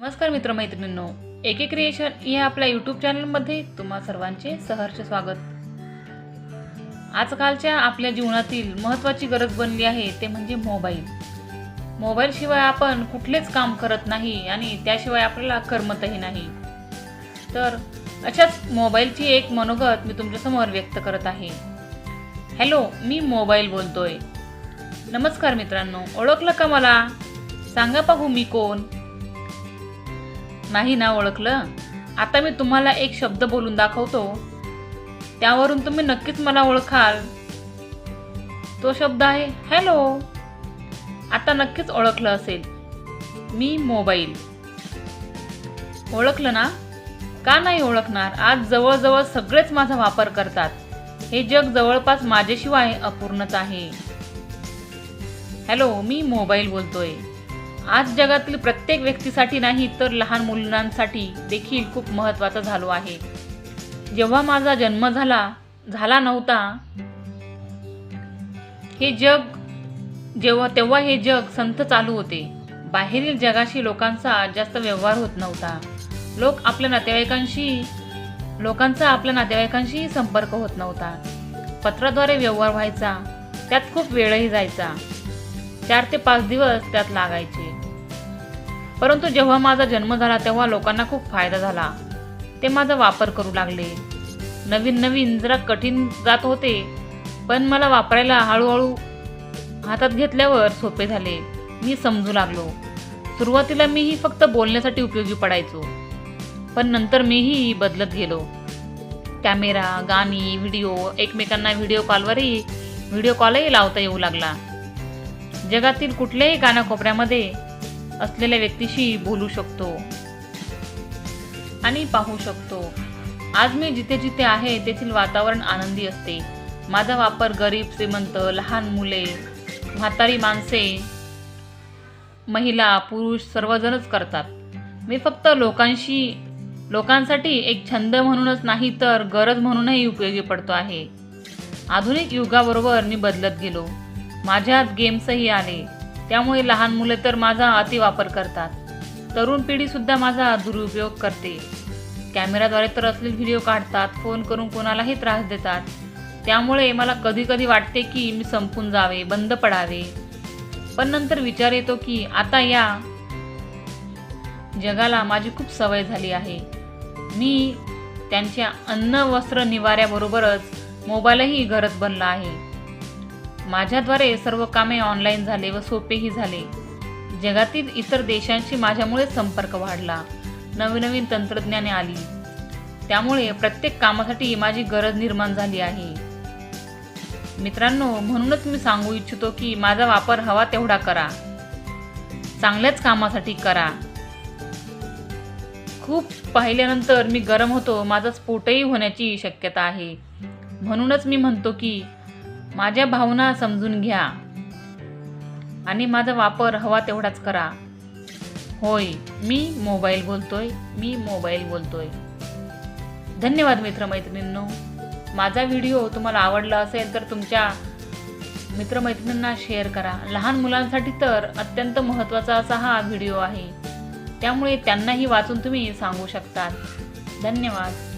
नमस्कार मित्रमैत्रिणींनो एके क्रिएशन या आपल्या यूट्यूब चॅनलमध्ये तुम्हा सर्वांचे सहर्ष स्वागत. आजकालच्या आपल्या जीवनातील महत्त्वाची गरज बनली आहे ते म्हणजे मोबाईल. मोबाईलशिवाय आपण कुठलेच काम करत नाही आणि त्याशिवाय आपल्याला करमतही नाही. तर अशाच मोबाईलची एक मनोगत मी तुमच्यासमोर व्यक्त करत आहे. हॅलो मी मोबाईल बोलतोय. नमस्कार मित्रांनो ओळखलं का मला? सांगा पाहू मी कोण? नाही ना ओळखलं? आता मी तुम्हाला एक शब्द बोलून दाखवतो. त्यावरून तुम्ही नक्कीच मला ओळखाल. तो शब्द आहे हॅलो आता नक्कीच ओळखलं असेल. मी मोबाईल. ओळखलं ना? का नाही ओळखणार? आज जवळजवळ सगळेच माझा वापर करतात. हे जग जवळपास माझ्याशिवाय अपूर्णच आहे. हॅलो मी मोबाईल बोलतोय. आज जगातील प्रत्येक व्यक्तीसाठी नाही तर लहान मुलांसाठी देखील खूप महत्त्वाचा झालो आहे. जेव्हा माझा जन्म झाला झाला नव्हता हे जग जेव्हा तेव्हा हे जग संत चालू होते. बाहेरील जगाशी लोकांचा जास्त व्यवहार होत नव्हता. लोक आपल्या नातेवाईकांशी लोकांचा आपल्या नातेवाईकांशीही संपर्क होत नव्हता. पत्राद्वारे व्यवहार व्हायचा त्यात खूप वेळही जायचा. चार ते पाच दिवस त्यात लागायचे. परंतु जेव्हा माझा जन्म झाला तेव्हा लोकांना खूप फायदा झाला. ते माझा वापर करू लागले. नवीन नवीन जरा कठीण जात होते पण मला वापरायला हळूहळू हातात घेतल्यावर सोपे झाले. मी समजू लागलो. सुरुवातीला मीही फक्त बोलण्यासाठी उपयोगी पडायचो पण नंतर मीही बदलत गेलो. कॅमेरा गाणी व्हिडिओ एकमेकांना व्हिडिओ कॉलवरही व्हिडिओ कॉलही लावता येऊ लागला. जगातील कुठल्याही कानाकोपऱ्यामध्ये असलेल्या व्यक्तीशी बोलू शकतो. आणि पाहू शकतो. आज मी जिथे जिथे आहे तेथील वातावरण आनंदी असते. माझा वापर गरीब श्रीमंत लहान मुले म्हातारी माणसे महिला पुरुष सर्वजणच करतात. मी फक्त लोकांशी लोकांसाठी एक छंद म्हणूनच नाही तर गरज म्हणूनही उपयोगी पडतो आहे. आधुनिक युगाबरोबर मी बदलत गेलो. माझ्यात गेम्सही आले. त्यामुळे लहान मुले तर माझा अतिवापर करतात. तरुण पिढीसुद्धा माझा दुरुपयोग करते. कॅमेराद्वारे तर असले व्हिडिओ काढतात फोन करून कोणालाही त्रास देतात. त्यामुळे मला कधी कधी वाटते की मी संपून जावे बंद पडावे. पण नंतर विचार येतो की आता या जगाला माझी खूप सवय झाली आहे. मी त्यांच्या अन्न वस्त्र निवाऱ्याबरोबरच मोबाईलही घरत बनला आहे. माझ्याद्वारे सर्व कामे ऑनलाईन झाले व सोपेही झाले. जगातील इतर देशांशी माझ्यामुळे संपर्क वाढला. नवीन नवीन तंत्रज्ञाने आली. त्यामुळे प्रत्येक कामासाठी माझी गरज निर्माण झाली आहे. मित्रांनो म्हणूनच मी सांगू इच्छितो की माझा वापर हवा तेवढा करा. चांगल्याच कामासाठी करा. खूप पाहिल्यानंतर मी गरम होतो माझा स्फोटही होण्याची शक्यता आहे. म्हणूनच मी म्हणतो की माझ्या भावना समजून घ्या. आणि माझा वापर हवा तेवढाच करा. होय मी मोबाईल बोलतोय मी मोबाईल बोलतोय. धन्यवाद मित्रमैत्रिणींनो. माझा व्हिडिओ तुम्हाला आवडला असेल तर तुमच्या मित्रमैत्रिणींना शेअर करा. लहान मुलांसाठी तर अत्यंत महत्त्वाचा असा हा व्हिडिओ आहे. त्यामुळे त्यांनाही वाचून तुम्ही सांगू शकतात. धन्यवाद.